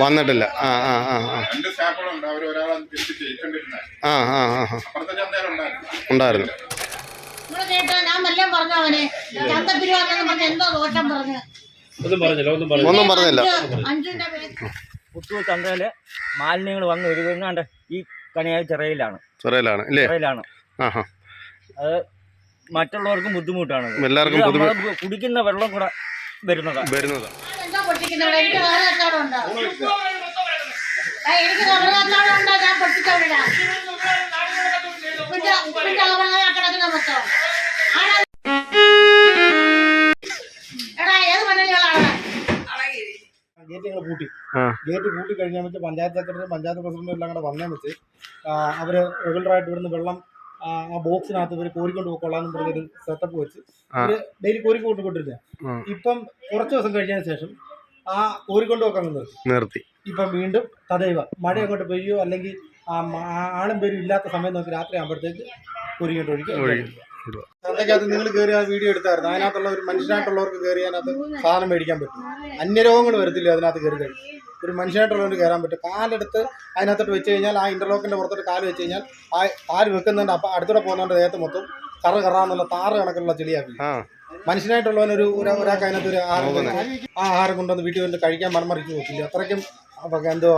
വന്നിട്ടില്ല. ആ ആ ആ ആ. ഉണ്ടായിരുന്നു. ഉണ്ടായിരുന്നു. കേട്ടോ ഞാൻ വല്ലതും പറഞ്ഞു അവനെ? ചന്തപ്പിരിവാണെന്ന് പറഞ്ഞ എന്തോ ദോഷം പറഞ്ഞു. ഒന്നും പറഞ്ഞില്ല ഒന്നും പറഞ്ഞില്ല. ഒന്നും പേര്. പുത്തൂർ ചന്തയിൽ മാലിന്യങ്ങൾ വന്ന് ഒഴുകുന്നാണ്ട് ഈ കണിയായ ചിറയിലാണ്. ചിറയിലാണ് ചിറയിലാണ്. അത് മറ്റുള്ളവർക്കും ബുദ്ധിമുട്ടാണ്. എല്ലാവർക്കും കുടിക്കുന്ന വെള്ളം കൂടെ വരുന്നതാണ് വരുന്നത്. എന്തോ പൊട്ടിക്കുന്നവിടെ എനിക്ക് വേറെ കച്ചവടം ഉണ്ടോ? എനിക്ക് കച്ചവടം ഉണ്ടോ? ഞാൻ ഉപ്പിന്റെ ഉപ്പിന്റെ കിടക്കുന്ന മൊത്തം ആണോ? എടാ ഏത് മണ്ണിലാണ് ഗേറ്റ് ഞങ്ങൾ പൂട്ടി. ഗേറ്റ് പൂട്ടി കഴിഞ്ഞാൽ വെച്ച് പഞ്ചായത്ത് സെക്രട്ടറി പഞ്ചായത്ത് പ്രസിഡന്റ് എല്ലാം കൂടെ വന്നേ വെച്ച് അവർ റെഗുലറായിട്ട് ഇവിടുന്ന് വെള്ളം ആ, ബോക്സിനകത്ത് ഇവർ കോരിക്കൊണ്ട് പോയിക്കൊള്ളാന്ന് പറഞ്ഞൊരു സെറ്റപ്പ് വെച്ച്. ഇവർ ഡെയിലി കോരിക്കൊണ്ട് കൊണ്ടിരുന്നത് ആ. ഇപ്പം കുറച്ച് ദിവസം കഴിഞ്ഞതിന് ശേഷം ആ ഊരിക്കൊണ്ട് വെക്കാൻ നിർത്തി. നിർത്തി ഇപ്പം വീണ്ടും തദൈവ മഴ അങ്ങോട്ട് പെയ്യോ? അല്ലെങ്കിൽ ആ ആളും പേരും ഇല്ലാത്ത സമയം നോക്കി രാത്രി ആകുമ്പോഴത്തേക്ക് കോരിക്കൊണ്ട് ഒഴിക്കും അതിനകത്ത് നിങ്ങൾ കയറി ആ വീഡിയോ എടുത്തായിരുന്നു. അതിനകത്തുള്ള ഒരു മനുഷ്യനായിട്ടുള്ളവർക്ക് കയറി അതിനകത്ത് സാധനം മേടിക്കാൻ പറ്റും. അന്യരോഗങ്ങൾ വരത്തില്ല അതിനകത്ത് കയറി കഴിഞ്ഞു ഒരു മനുഷ്യനായിട്ടുള്ളവർക്ക് കയറാൻ പറ്റും. കാലെടുത്ത് അതിനകത്തോട്ട് വെച്ച് കഴിഞ്ഞാൽ ആ ഇന്റർലോക്കിന്റെ പുറത്തോട്ട് കാൽ വെച്ച് കഴിഞ്ഞാൽ ആ കാൽ വെക്കുന്നുണ്ട് അപ്പം അടുത്തൂടെ പോകുന്നതിന്റെ ദേഹത്ത് മൊത്തം കറ കറാന്നുള്ള താറ് കണക്കുള്ള ചെളിയാക്കി മനുഷ്യനായിട്ടുള്ളവനൊരു ഒരു- ഒരാൾക്ക് അതിനകത്ത് ഒരു ആഹാരം ആ ആഹാരം കൊണ്ടുവന്ന് വീട്ടിൽ വന്ന് കഴിക്കാൻ മണമറിച്ച് നോക്കില്ല. അത്രയ്ക്കും അപ്പൊ എന്തോ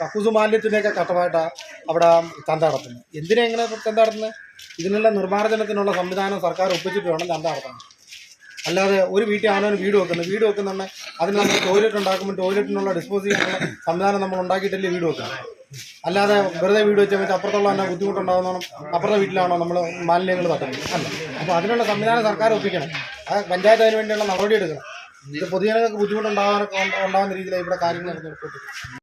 കക്കൂസ് മാലിന്യത്തിന്റെയൊക്കെ കട്ടമായിട്ടാണ് അവിടെ ചന്ത നടത്തുന്നത് എന്തിനാ എങ്ങനെ ചന്ത നടത്തുന്നത് ഇതിനുള്ള നിർമ്മാർജനത്തിനുള്ള സംവിധാനം സർക്കാർ ഒപ്പിച്ചിട്ട് വേണം ചന്ത നടത്താൻ അല്ലാതെ ഒരു വീട്ടിൽ ആണോ വീട് വെക്കുന്നത് വീട് വെക്കുന്നുണ്ടെങ്കിൽ അതിന് നമ്മൾ ടോയ്ലറ്റ് ഉണ്ടാക്കുമ്പോൾ ടോയ്ലറ്റിനുള്ള ഡിസ്പോസ് ചെയ്യാനുള്ള സംവിധാനം നമ്മൾ ഉണ്ടാക്കിയിട്ടല്ലേ വീട് വെക്കുന്നത്? അല്ലാതെ വെറുതെ വീട് വെച്ചാൽ വെച്ചാൽ അപ്പുറത്തുള്ള തന്നെ ബുദ്ധിമുട്ടുണ്ടാകുന്നോണം അപ്പുറത്തെ വീട്ടിലാണോ നമ്മൾ മാലിന്യങ്ങൾ തട്ടുന്നത്? അല്ല? അപ്പോൾ അതിനുള്ള സംവിധാനം സർക്കാർ ഒപ്പിക്കണം. ആ പഞ്ചായത്ത് അതിന് വേണ്ടിയുള്ള നടപടി എടുക്കണം. ഇത് പൊതുജനങ്ങൾക്ക് ബുദ്ധിമുട്ടുണ്ടാകാനൊക്കെ ഉണ്ട- ഉണ്ടാകുന്ന രീതിയിലാണ് ഇവിടെ കാര്യങ്ങൾ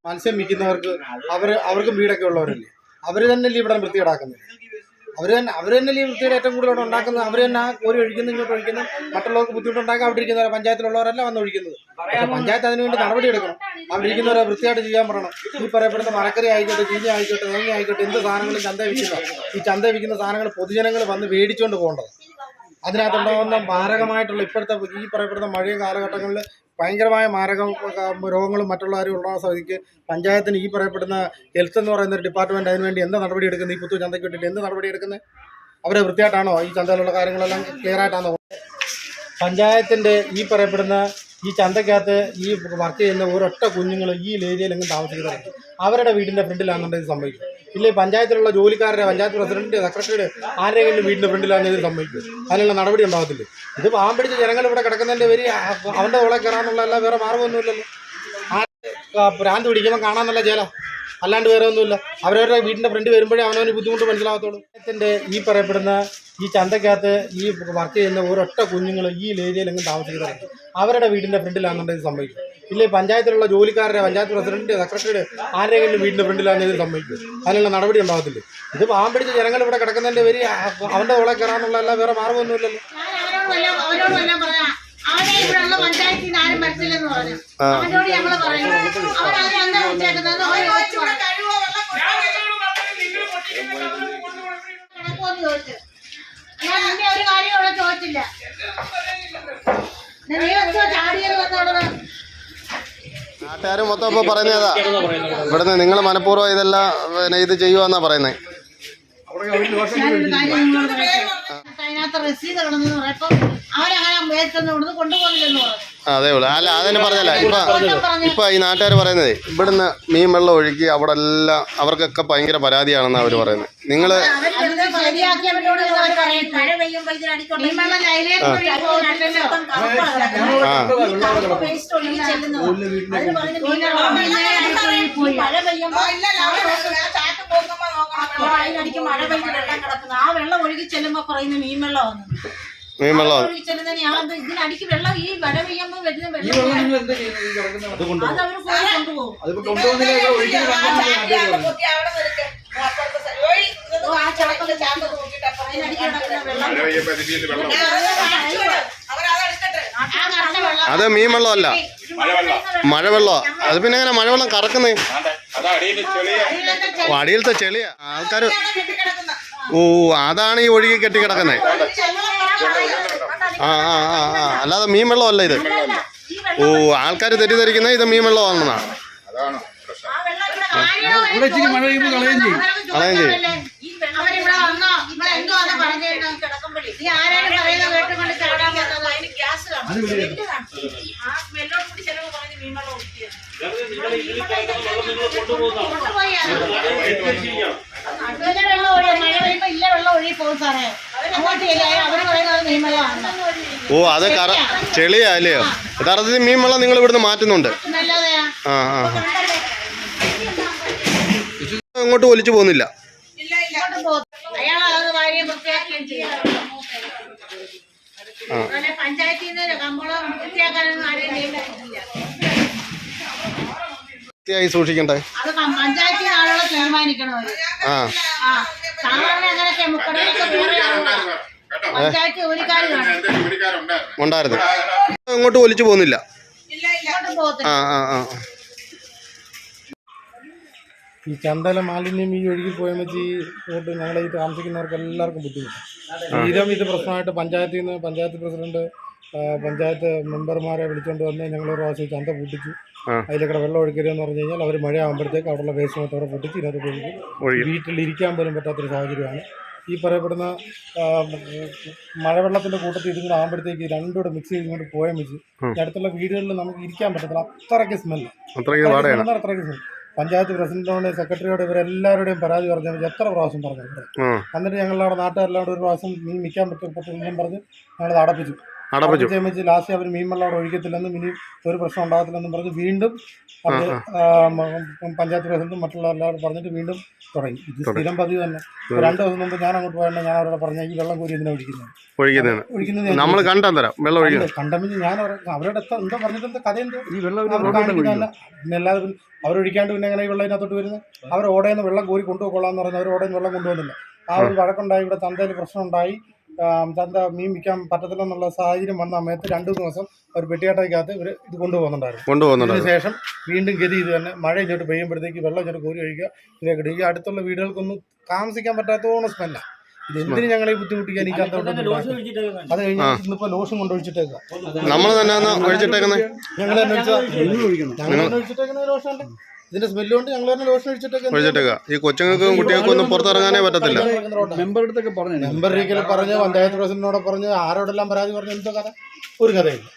മത്സ്യം വിൽക്കുന്നവർക്ക് അവർ അവർക്കും വീടൊക്കെ ഉള്ളവരല്ലേ? അവർ തന്നെയല്ലേ ഇവിടെ വൃത്തികേടാക്കുന്നത്? അവർ തന്നെ അവർ തന്നെ ഈ വൃത്തിയുടെ ഏറ്റവും കൂടുതൽ അവിടെ ഉണ്ടാക്കുന്നത്. അവർ തന്നെ ആ കോരി ഒഴിക്കുന്നു ഇങ്ങോട്ട് ഒഴിക്കുന്നു. മറ്റുള്ളവർക്ക് ബുദ്ധിമുട്ടുണ്ടാക്കാൻ അവിടെ ഇരിക്കുന്നവരെ പഞ്ചായത്തിലുള്ളവരല്ല വന്ന് ഒഴിക്കുന്നത്. പഞ്ചായത്ത് അതിന് വേണ്ടി നടപടി എടുക്കണം. അവിടെ ഇരിക്കുന്നവരെ വൃത്തിയായിട്ട് ചെയ്യാൻ പറയണം. ഈ പറയപ്പെടുന്ന മരക്കറി ആയിക്കോട്ടെ ചീഞ്ഞ ആയിക്കോട്ടെ തേങ്ങ ആയിക്കോട്ടെ എന്ത് സാധനങ്ങളും ചന്ത വിൽക്കുന്ന ഈ ചന്ത വിൽക്കുന്ന സാധനങ്ങൾ പൊതുജനങ്ങൾ വന്ന് മേടിച്ചുകൊണ്ട് പോകേണ്ടത്. അതിനകത്തുണ്ടാകുന്ന മാരകമായിട്ടുള്ള ഇപ്പോഴത്തെ ഈ പറയപ്പെടുന്ന മഴയും കാലഘട്ടങ്ങളിൽ ഭയങ്കരമായ മാരക രോഗങ്ങളും മറ്റുള്ളവരും ഉള്ള സ്ഥിതിക്ക് പഞ്ചായത്തിന് ഈ പറയപ്പെടുന്ന ഹെൽത്ത് എന്ന് പറയുന്ന ഒരു ഡിപ്പാർട്ട്മെന്റ് അതിന് വേണ്ടി എന്ത് നടപടി എടുക്കുന്നത് ഈ പുത്തൂർ ചന്തയ്ക്ക് വേണ്ടിയിട്ട് എന്ത് നടപടി എടുക്കുന്നത് അവരെ വൃത്തിയായിട്ടാണോ ഈ ചന്തയിലുള്ള കാര്യങ്ങളെല്ലാം ക്ലിയർ ആയിട്ടാണോ പഞ്ചായത്തിന്റെ ഈ പറയപ്പെടുന്ന ഈ ചന്തക്കകത്ത് ഈ വർക്ക് ചെയ്യുന്ന ഒരൊറ്റ കുഞ്ഞുങ്ങൾ ഈ ഏരിയയിലെങ്കിലും താമസിക്കുന്നവരാണ് അവരുടെ വീടിന്റെ ഫ്രണ്ടിലാണെന്നുണ്ടെങ്കിൽ സംഭവിക്കും. ഇല്ലേ പഞ്ചായത്തിലുള്ള ജോലിക്കാരുടെ പഞ്ചായത്ത് പ്രസിഡന്റ് സെക്രട്ടറിയുടെ ആരെങ്കിലും വീടിന്റെ ഫ്രണ്ടിലാണെങ്കിൽ ഇത് സംഭവിക്കും അതിനുള്ള നടപടി ഉണ്ടാകത്തില്ല ഇത് പാവം ജനങ്ങൾ ഇവിടെ കിടക്കുന്നതിന്റെ പേര് അവന്റെ ഉള്ള കയറാനുള്ള അല്ല വേറെ മാർഗമൊന്നുമില്ലല്ലോ ആ ഭ്രാന്ത് പിടിക്കുമ്പോൾ കാണാന്നല്ല ചേല. അല്ലാണ്ട് വേറെ ഒന്നുമില്ല. അവരവരുടെ വീടിന്റെ ഫ്രണ്ട് വരുമ്പോഴേ അവനവന് ബുദ്ധിമുട്ട് മനസ്സിലാകത്തുള്ളൂ ഈ പറയപ്പെടുന്ന ഈ ചന്തക്കകത്ത് ഈ വർക്ക് ചെയ്യുന്ന ഒരൊറ്റ കുഞ്ഞുങ്ങൾ ഈ ഏരിയയിലെങ്കിലും താമസിക്കുന്നത് അവരുടെ വീടിന്റെ ഫ്രണ്ടിലാണെന്നുണ്ടെങ്കിൽ സംഭവിക്കും. ഇല്ലേ പഞ്ചായത്തിലുള്ള ജോലിക്കാരുടെ പഞ്ചായത്ത് പ്രസിഡന്റ് സെക്രട്ടറിയുടെ ആരെങ്കിലും വീടിന്റെ ഫ്രണ്ടിലാണ് ഇതിൽ സംഭവിക്കുന്നത് അതിനുള്ള നടപടി ഉണ്ടാകത്തില്ല ഇത് പാവം പിടിച്ച ജനങ്ങൾ ഇവിടെ കിടക്കുന്നതിന്റെ വരി അവന്റെ ഓളെ കയറാന്നുള്ള അല്ല വേറെ മാർഗമൊന്നുമില്ലല്ലോ. ചോദിച്ചില്ല. നാട്ടുകാർ മൊത്തം ഇപ്പോൾ പറയുന്നത് ഏതാ? ഇവിടുന്ന് നിങ്ങൾ മനഃപൂർവം ഇതെല്ലാം പിന്നെ ഇത് ചെയ്യുവാന്നാ പറയുന്നത്. അതിനകത്ത് രസീത് കിടന്നെന്ന് പറയപ്പോ അവരങ്ങനെ മേടിച്ചൊന്നും ഇവിടുന്ന് കൊണ്ടുപോകില്ലെന്ന് പറഞ്ഞു അതേ ഉള്ളൂ അല്ല അതന്നെ പറഞ്ഞല്ല. ഇപ്പൊ ഇപ്പൊ ഈ നാട്ടുകാർ പറയുന്നത് ഇവിടുന്ന് മീൻ വെള്ളം ഒഴുക്കി അവിടെ എല്ലാം അവർക്കൊക്കെ ഭയങ്കര പരാതിയാണെന്ന് അവർ പറയുന്നത്. നിങ്ങൾ വെള്ളം ആ. വെള്ളം ആ വെള്ളം ഒഴുകി ചെല്ലുമ്പോ പറയുന്ന മീൻ വെള്ളമാണ് മീൻ വെള്ളം ഇതിനടിക്ക് വെള്ളം ഈ മഴ പെയ്യുമ്പോ വരുന്ന വെള്ളം അത് അവർ പോയി കൊണ്ടുപോകും. ഓ, ആ ചാക്കൊക്കെ ചാമ്പ് അതിനടിക്ക് കിടക്കുന്ന വെള്ളം. അത് മീൻ വെള്ളമല്ല മഴവെള്ളം മഴവെള്ളമാ. അത് പിന്നെ എങ്ങനെ മഴവെള്ളം കറക്കുന്നേ? അടിയിലത്തെ ചെളിയാ. ആൾക്കാർ ഓ അതാണ് ഈ ഒഴുകി കെട്ടി കിടക്കുന്നത് ആ ആ ആ ആ അല്ലാതെ മീൻ വെള്ളമല്ല ഇത്. ഓ ആൾക്കാർ തെറ്റിദ്ധരിക്കുന്നത് ഇത് മീൻ വെള്ളമാണെന്നാ അതാണ് ആ വെള്ളം ഇവിടെ ഇവിടെ ഇച്ചിരി മഴ പെയ്യുമ്പോൾ കളയും ചെയ്യും. കളയും ചെയ്യും. ഈ വെള്ളം അവരിവിടെ വന്നോ? ഇവിടെ എന്തോ ആണ് പറഞ്ഞേട്ടോ കിടക്കുമ്പോഴേ. നീ ആരാണ് പറയുന്നത് കേട്ടുകൊണ്ട് ചാടാൻ അതിനകത്ത് അതിന് ഗ്യാസ് കാണും സ്മെല്ല് കാണും ആ സ്മെല്ലോട് കൂടി ചിലവ് പറഞ്ഞ് മീൻ വെള്ളം നിങ്ങൾ ഇതിൽ കിടക്കുന്ന വെള്ളം നിങ്ങൾ കൊണ്ടുപോകുന്നതാണ്? കൊണ്ടുപോയാണ് വെള്ളം ഒഴി മഴ പെയ്യുമ്പോ ഇല്ല വെള്ളം ഒഴുകി പോകും സാറേ. ഓ അത് കറ ചെളിയാ അല്ലയോ യഥാർത്ഥത്തിൽ മീൻ വെള്ളം നിങ്ങൾ ഇവിടുന്ന് മാറ്റുന്നുണ്ട്. നല്ലതയാ ആ ആ. അങ്ങോട്ട് ഒലിച്ചു പോകുന്നില്ല. പഞ്ചായത്തിൽ നിന്ന് കമ്പോളം വൃത്തിയാക്കാനൊന്നും ആരെയും വൃത്തിയായി സൂക്ഷിക്കണ്ടേ? അത് കം- പഞ്ചായത്തിൽ നിന്ന് ആളുകളെ തീരുമാനിക്കണം അവർ. ആ. ആ. സാധാരണ അങ്ങനെയൊക്കെ മുക്കടയൊക്കെ വേറെ ആളുകളാ. കേട്ടോ പഞ്ചായത്ത് ജോലിക്കാർ കാണും എന്റെ ജോലിക്കാരുണ്ടായിരുന്നു ഉണ്ടായിരുന്നു. ഇങ്ങോട്ട് ഒലിച്ചു പോകുന്നില്ല. ഇങ്ങോട്ട് പോകത്തില്ല. ആ ആ ആ. ഈ ചന്തല മാലിന്യം ഈ ഒഴുകി പോയെന്ന് വെച്ച് ഈ റോഡ് ഞങ്ങളെ ഈ താമസിക്കുന്നവർക്ക് എല്ലാവർക്കും ബുദ്ധിമുട്ടാണ്. ഇതും ഇത് പ്രശ്നമായിട്ട് പഞ്ചായത്തിൽ നിന്ന് പഞ്ചായത്ത് പ്രസിഡന്റ് പഞ്ചായത്ത് മെമ്പർമാരെ വിളിച്ചുകൊണ്ട് വന്ന് ഞങ്ങൾ ഒരു പ്രാവശ്യം ചന്ത പൂട്ടിച്ചു. അതിലേക്കൂടെ വെള്ളം ഒഴിക്കരുതെന്ന് പറഞ്ഞു കഴിഞ്ഞാൽ അവർ മഴ ആകുമ്പോഴത്തേക്ക് അവിടെയുള്ള വേസ്റ്റ് മൊത്തം പൊട്ടിച്ച് ഇതിനകത്ത് ഒഴുകി വീട്ടിൽ വീട്ടിലിരിക്കാൻ പോലും പറ്റാത്തൊരു സാഹചര്യമാണ്. ഈ പറയപ്പെടുന്ന മഴവെള്ളത്തിന്റെ മഴവെള്ളത്തിന്റെ കൂട്ടത്തിൽ ഇതും കൂടെ ആകുമ്പോഴത്തേക്ക് രണ്ടുകൂടെ മിക്സ് ചെയ്ത് ഇങ്ങോട്ട് പോയാൽ വെച്ച് അടുത്തുള്ള വീടുകളിൽ നമുക്ക് ഇരിക്കാൻ പറ്റത്തില്ല. അത്രയ്ക്ക് സ്മെല്ല് അത്രയ്ക്ക് സ്മെല്ല് പഞ്ചായത്ത് പ്രസിഡന്റിനോട് സെക്രട്ടറിയോട് ഇവരെല്ലാവരുടെയും പരാതി പറഞ്ഞാൽ മതി എത്ര പ്രാവശ്യം പറഞ്ഞു എന്നിട്ട് ഞങ്ങളവിടെ നാട്ടുകാരെല്ലാം ഒരു പ്രാവശ്യം മീൻ നിൽക്കാൻ പറ്റും പറഞ്ഞ് ഞങ്ങളത് അടപ്പിച്ചു. അടപ്പിച്ചു. ലാസ്റ്റ് അവർ മീൻ വെള്ളം അവിടെ ഒഴിക്കത്തില്ലെന്നും ഇനി ഒരു പ്രശ്നം ഉണ്ടാകത്തില്ലെന്നും പറഞ്ഞ് വീണ്ടും അവർ പഞ്ചായത്ത് പ്രസിഡന്റും മറ്റുള്ള എല്ലാവരും പറഞ്ഞിട്ട് വീണ്ടും തുടങ്ങി. ഇത് സ്ഥിരം പതിവ് തന്നെ. രണ്ടു ദിവസം മുമ്പ് ഞാൻ അങ്ങോട്ട് പോയാൽ ഞാൻ അവരോട് പറഞ്ഞ ഈ വെള്ളം കോരി എന്തിനാ ഒഴിക്കുന്നത്? നമ്മൾ കണ്ടാൻ തരാം വെള്ളം ഒഴിക്കുന്നത്. കണ്ടമിഞ്ഞ് ഞാൻ അവരെ- അവരോട് എത്ര എന്താ പറഞ്ഞിട്ട് എന്താ കഥ എന്തോ. ഈ വെള്ളം അല്ലാതെ പിന്നെ അവരൊഴിക്കാണ്ട് പിന്നെ എങ്ങനെ ഈ വെള്ളം ഇതിനകത്തോട്ട് വരുന്നത്? അവർ ഓടേന്ന് വെള്ളം കോരി കൊണ്ടുപോകൊള്ളാന്ന് പറഞ്ഞ് അവർ ഓടേന്ന് വെള്ളം കൊണ്ടുപോകുന്നില്ല ആ ഒരു വഴക്കുണ്ടായി ഇവിടെ തന്തയിൽ പ്രശ്നമുണ്ടായി. ചന്ത മീൻ വിൽക്കാൻ പറ്റത്തില്ലെന്നുള്ള സാഹചര്യം വന്ന സമയത്ത് രണ്ടു ദിവസം ഒരു പെട്ടിയാട്ടയ്ക്കകത്ത് ഇവർ ഇത് കൊണ്ടുപോകുന്നുണ്ടായിരുന്നു. കൊണ്ടുപോകുന്നുണ്ട് ശേഷം വീണ്ടും ഗതി ഇത് തന്നെ മഴ ഇങ്ങോട്ട് പെയ്യുമ്പോഴത്തേക്ക് വെള്ളം ഇങ്ങോട്ട് കോരി കഴിക്കുക ഇതിലേക്ക് ഈ അടുത്തുള്ള വീടുകൾക്കൊന്നും താമസിക്കാൻ പറ്റാത്തോണം സ്മെല്ല ഇതെന്തിനു ഞങ്ങളെ ബുദ്ധിമുട്ടിക്കാൻ ഒഴിച്ചിട്ടേക്ക് അത് കഴിഞ്ഞ് ഇന്നിപ്പോ ലോഷൻ കൊണ്ടൊഴിച്ചിട്ടേക്കുക നമ്മൾ തന്നെ ഞങ്ങൾ തന്നെ ഒഴിച്ചിട്ടേക്കുന്ന ലോഷൻ ഇതിന്റെ സ്മെല്ല് കൊണ്ട് ഞങ്ങൾ തന്നെ ലോഷൻ ഒഴിച്ചിട്ടേക്കുക ഈ കൊച്ചുങ്ങൾക്കും കുട്ടികൾക്കും ഒന്നും പുറത്തിറങ്ങാനേ പറ്റത്തില്ല മെമ്പറുടെ പറഞ്ഞു മെമ്പർ ഒരിക്കൽ പറഞ്ഞ് പഞ്ചായത്ത് പ്രസിഡന്റിനോട് പറഞ്ഞു ആരോടെല്ലാം പരാതി പറഞ്ഞു എന്തോ കഥ ഒരു കഥയില്ല.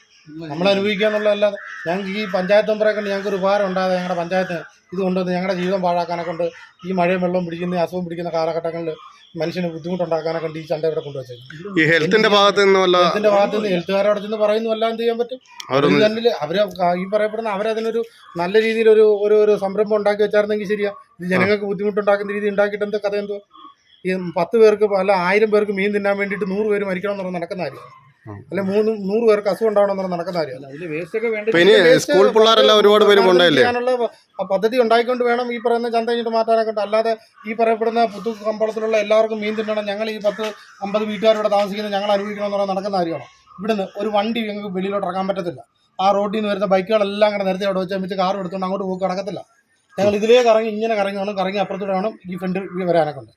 നമ്മൾ അനുഭവിക്കുക എന്നുള്ളതല്ലാതെ ഞങ്ങൾക്ക് ഈ പഞ്ചായത്ത് മെമ്പറെ കൊണ്ട് ഞങ്ങൾക്ക് ഒരു ഉപകാരം ഉണ്ടാകാതെ ഞങ്ങളുടെ പഞ്ചായത്ത് ഇത് കൊണ്ടുവന്ന് ഞങ്ങളുടെ ജീവിതം പാഴാക്കാനെ കൊണ്ട് ഈ മഴയും വെള്ളവും പിടിക്കുന്ന അസുഖം പിടിക്കുന്ന കാലഘട്ടങ്ങളിൽ മനുഷ്യന് ബുദ്ധിമുട്ടുണ്ടാക്കാനെ കൊണ്ട് ഈ ചണ്ട ഇവിടെ കൊണ്ടുവച്ചേക്കും ഈ ഹെൽത്തിന്റെ ഭാഗത്ത് ഹെൽത്തിന്റെ ഭാഗത്ത് നിന്ന് ഹെൽത്തുകാരോട് ചെന്ന് പറയുന്നു എല്ലാം എന്ത് ചെയ്യാൻ പറ്റും? തന്നെ അവർ ഈ പറയപ്പെടുന്ന അവരതിനൊരു നല്ല രീതിയിൽ ഒരു ഒരു ഒരു സംരംഭം ഉണ്ടാക്കി വെച്ചായിരുന്നെങ്കിൽ ശരിയാ. ഇത് ജനങ്ങൾക്ക് ബുദ്ധിമുട്ടുണ്ടാക്കുന്ന രീതി ഉണ്ടാക്കിയിട്ട് എന്തോ കഥ എന്തോ ഈ പത്ത് പേർക്ക് അല്ല ആയിരം പേർക്ക് മീൻ തിന്നാൻ വേണ്ടിയിട്ട് നൂറ് പേര് മരിക്കണം എന്ന് പറഞ്ഞാൽ നടക്കുന്ന കാര്യം അല്ലെ മൂന്ന് നൂറ് പേർക്ക് അസുഖം ഉണ്ടാവണം എന്ന് പറഞ്ഞാൽ നടക്കുന്ന കാര്യം ഇനി സ്കൂൾ പിള്ളേരെല്ലാം ഒരുപാട് പേര് കൊണ്ടല്ലേ? ചെയ്യാനുള്ള പദ്ധതി ഉണ്ടായിക്കൊണ്ട് വേണം ഈ പറയുന്ന ചന്ത കഴിഞ്ഞിട്ട് മാറ്റാനൊക്കെ ഉണ്ട്. അല്ലാതെ ഈ പറയപ്പെടുന്ന പുത്തു കമ്പളത്തിലുള്ള എല്ലാവർക്കും മീൻ തിന്നണം ഞങ്ങൾ ഈ പത്ത് അമ്പത് വീട്ടുകാരോട് താമസിക്കുന്നത് ഞങ്ങൾ അനുഭവിക്കണം എന്ന് പറഞ്ഞാൽ നടക്കുന്ന കാര്യമാണ്? ഇവിടുന്ന് ഒരു വണ്ടി ഞങ്ങൾക്ക് വെളിയിലോട്ട് ഇറങ്ങാൻ പറ്റത്തില്ല. ആ റോഡിൽ നിന്ന് വരുന്ന ബൈക്കുകളെല്ലാം കൂടെ നേരത്തെ അവിടെ വെച്ച് വെച്ച് കാർ എടുത്തുകൊണ്ട് അങ്ങോട്ട് പോക്ക് നടക്കത്തില്ല. ഞങ്ങൾ ഇതിലേ കറങ്ങി ഇങ്ങനെ കറങ്ങി വേണം കറങ്ങി അപ്പുറത്തൂടെ വേണം ഈ ഫ്രണ്ട് വരാനൊക്കെ ഉണ്ട്.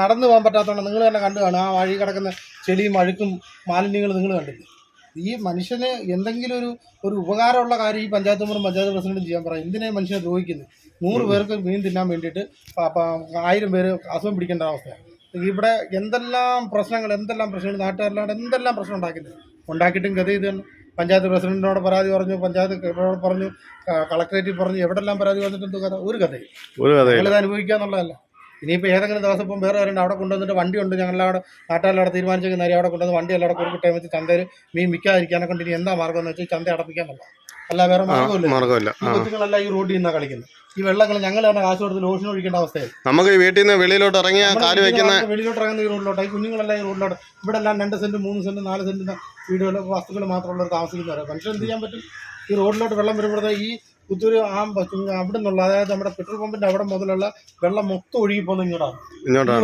നടന്നു പോകാൻ പറ്റാത്തതുകൊണ്ട് നിങ്ങൾ തന്നെ കണ്ടു കാണും. ആ വഴി കിടക്കുന്ന ചെളിയും അഴുക്കും മാലിന്യങ്ങൾ നിങ്ങൾ കണ്ടില്ല? ഈ മനുഷ്യന് എന്തെങ്കിലും ഒരു ഒരു ഉപകാരമുള്ള കാര്യം ഈ പഞ്ചായത്ത് മെമ്പറും പഞ്ചായത്ത് പ്രസിഡന്റും ചെയ്യാൻ പറയാം. എന്തിനാണ് മനുഷ്യനെ ദ്രോഹിക്കുന്നത് നൂറ് പേർക്ക് മീൻ തിന്നാൻ വേണ്ടിയിട്ട് ആയിരം പേര് അസുഖം പിടിക്കേണ്ട അവസ്ഥയാണ്. ഇവിടെ എന്തെല്ലാം പ്രശ്നങ്ങൾ എന്തെല്ലാം പ്രശ്നങ്ങൾ നാട്ടുകാരിലാണ് എന്തെല്ലാം പ്രശ്നം ഉണ്ടാക്കുന്നത് ഉണ്ടാക്കിയിട്ടും ഗതി ഇത് തന്നെ. പഞ്ചായത്ത് പ്രസിഡന്റിനോട് പരാതി പറഞ്ഞു പഞ്ചായത്ത് പറഞ്ഞു കളക്ടറേറ്റിൽ പറഞ്ഞു എവിടെല്ലാം പരാതി വന്നിട്ടുണ്ട് കഥ? ഒരു കഥയും ഒരു ഞങ്ങളിത് അനുഭവിക്കുക എന്നുള്ളതല്ല ഇനിയിപ്പോൾ ഏതെങ്കിലും ദിവസം ഇപ്പം വേറെ ആരുണ്ട് അവിടെ കൊണ്ടുവന്നിട്ട് വണ്ടി ഉണ്ട് ഞങ്ങളവിടെ നാട്ടുകാരുടെ തീരുമാനിച്ചേക്കുന്ന നേരെ അവിടെ കൊണ്ടുവന്ന് വണ്ടി എല്ലാം ടൈം വെച്ച് ചന്തയിൽ മീൻ വിൽക്കാതിരിക്കാനെ കൊണ്ട് ഇനി എന്താ മാർഗം എന്ന് വെച്ചാൽ ചന്ത അടപ്പിക്കാൻ പറ്റില്ല. അല്ല വേറെ മാർഗമില്ല മാർഗമില്ല. ഈ കൊച്ചുങ്ങളെല്ലാം ഈ റോഡിൽ നിന്നാണ് കളിക്കുന്നത്. ഈ വെള്ളങ്ങൾ ഞങ്ങൾ തന്നെ കാശ് കൊടുത്ത് ലോഷൻ ഒഴിക്കേണ്ട അവസ്ഥയായി. നമുക്ക് വീട്ടിൽ നിന്ന് വെളിയിലോട്ട് ഇറങ്ങിയ കാൽ വെക്കുന്ന വെളിയിലോട്ട് ഇറങ്ങുന്ന ഈ റോഡിലോട്ട് ഈ കുഞ്ഞുങ്ങളെല്ലാം ഈ റോഡിലോട്ട്. ഇവിടെ എല്ലാം രണ്ട് സെന്റ് മൂന്ന് സെന്റ് നാല് സെന്റ് വീടുകൾ വസ്തുക്കൾ മാത്രമുള്ളവർ താമസിക്കുന്നവരെ മനുഷ്യൻ എന്ത് ചെയ്യാൻ പറ്റും? ഈ റോഡിലോട്ട് വെള്ളം വരുമ്പോഴത്തെ ഈ പുത്തൂര് ആ അവിടെ നിന്നുള്ള അതായത് നമ്മുടെ പെട്രോൾ പമ്പിന്റെ അവിടെ മുതലുള്ള വെള്ളം മൊത്തം ഒഴുകി പോകുന്ന ഇങ്ങോട്ടാണ്.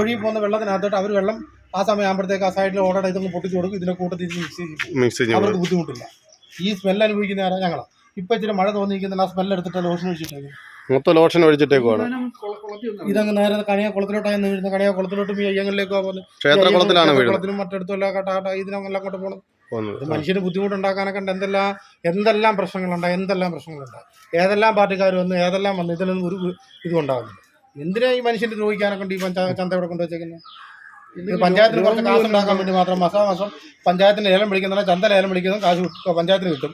ഒഴുകി പോകുന്ന വെള്ളത്തിനകത്തോട്ട് അവർ വെള്ളം ആ സമയം ആകുമ്പോഴത്തേക്ക് ആ സൈഡിൽ ഓടയുടെ ഇതൊന്ന് പൊട്ടിച്ചു കൊടുക്കും ഇതിന്റെ കൂട്ടത്തിൽ മിക്സ് ചെയ്യും. അവർക്ക് ബുദ്ധിമുട്ടില്ല. ഈ സ്മെല്ല് അനുഭവിക്കുന്ന ആരാ? ഞങ്ങളാ. ഇപ്പൊ ഇച്ചിരി മഴ തോന്നിയിരിക്കുന്ന ആ സ്മെല്ല് എടുത്തിട്ട് ലോഷൻ ഒഴിച്ചിട്ടേക്കും. മൊത്തം ലോഷൻ ഒഴിച്ചിട്ടേക്കുവാണ്. ഇതങ്ങ് നേരെ കണിയ കുളത്തിലോട്ടായിരുന്നു കണിയാ കണിയ കുളത്തിലോട്ടും ഈ അയ്യങ്ങളിലേക്കോ പോകുന്നത്. ക്ഷേത്രകുളത്തിലാണ് വീഴുന്നത്. മറ്റെടുത്തും കട്ടാട്ട ഇതിനെല്ലാം കൊണ്ട് പോകണം. പോകുന്നത്. മനുഷ്യന് ബുദ്ധിമുട്ടുണ്ടാക്കാനൊക്കെ ഉണ്ട്. എന്തെല്ലാം എന്തെല്ലാം പ്രശ്നങ്ങളുണ്ടായി എന്തെല്ലാം പ്രശ്നങ്ങളുണ്ടായി ഏതെല്ലാം പാർട്ടിക്കാർ വന്ന് ഏതെല്ലാം വന്ന് ഇതിലൊന്നും ഒരു ഇതും ഉണ്ടാകുന്നില്ല എന്തിനാ ഈ മനുഷ്യന് ദ്രോഹിക്കാനൊക്കെ ഉണ്ട് ഈ പഞ്ചായത്ത് ചന്ത ഇവിടെ കൊണ്ടുവച്ചേക്കുന്നത് ഇത് പഞ്ചായത്തിന് കുറച്ച് കാശ് ഉണ്ടാക്കാൻ വേണ്ടി മാത്രം മാസം മാസം പഞ്ചായത്തിന് ലേലം വിളിക്കുന്നതിന് ചന്ത ലേലം വിളിക്കുന്നതും കാശ് കിട്ടും. പഞ്ചായത്തിന് കിട്ടും.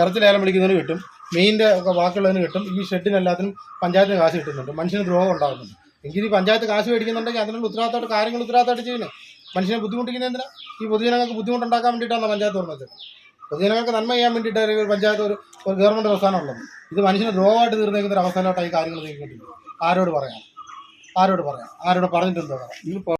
ഇറച്ചി ലേലം വിളിക്കുന്നതിന് കിട്ടും. മീനിന്റെ ഒക്കെ വാക്കുള്ളതിന് കിട്ടും. ഈ ഷെഡിനെല്ലാത്തിനും പഞ്ചായത്തിന് കാശ് കിട്ടുന്നുണ്ട്. മനുഷ്യന് ദ്രോഹം ഉണ്ടാകുന്നുണ്ട് എങ്കിൽ ഈ പഞ്ചായത്ത് കാശ് മേടിക്കുന്നുണ്ടെങ്കിൽ അതിനുള്ള ഉത്തരവാദിത്തമായിട്ട് കാര്യങ്ങൾ ഉത്തരവാദിത്തമായിട്ട് ചെയ്യുന്നത് മനുഷ്യനെ ബുദ്ധിമുട്ടിക്കുന്ന എന്തിനാ? ഈ പൊതുജനങ്ങൾക്ക് ബുദ്ധിമുട്ടുണ്ടാക്കാൻ വേണ്ടിയിട്ടാണ് പഞ്ചായത്ത് തുറന്നത്? പൊതുജനങ്ങൾക്ക് നന്മ ചെയ്യാൻ വേണ്ടിയിട്ട് ഒരു പഞ്ചായത്ത് ഒരു ഒരു ഗവൺമെന്റ് പ്രസ്ഥാനം ഉള്ളത്. ഇത് മനുഷ്യന് ദ്രോഹമായിട്ട് തീർന്നേക്കുന്ന ഒരു അവസാനമായിട്ടാണ് ഈ കാര്യങ്ങൾ നീക്കിയിട്ടുണ്ട് ആരോട് പറയാം? ആരോട് പറയാം? ആരോട് പറഞ്ഞിട്ടുണ്ടോ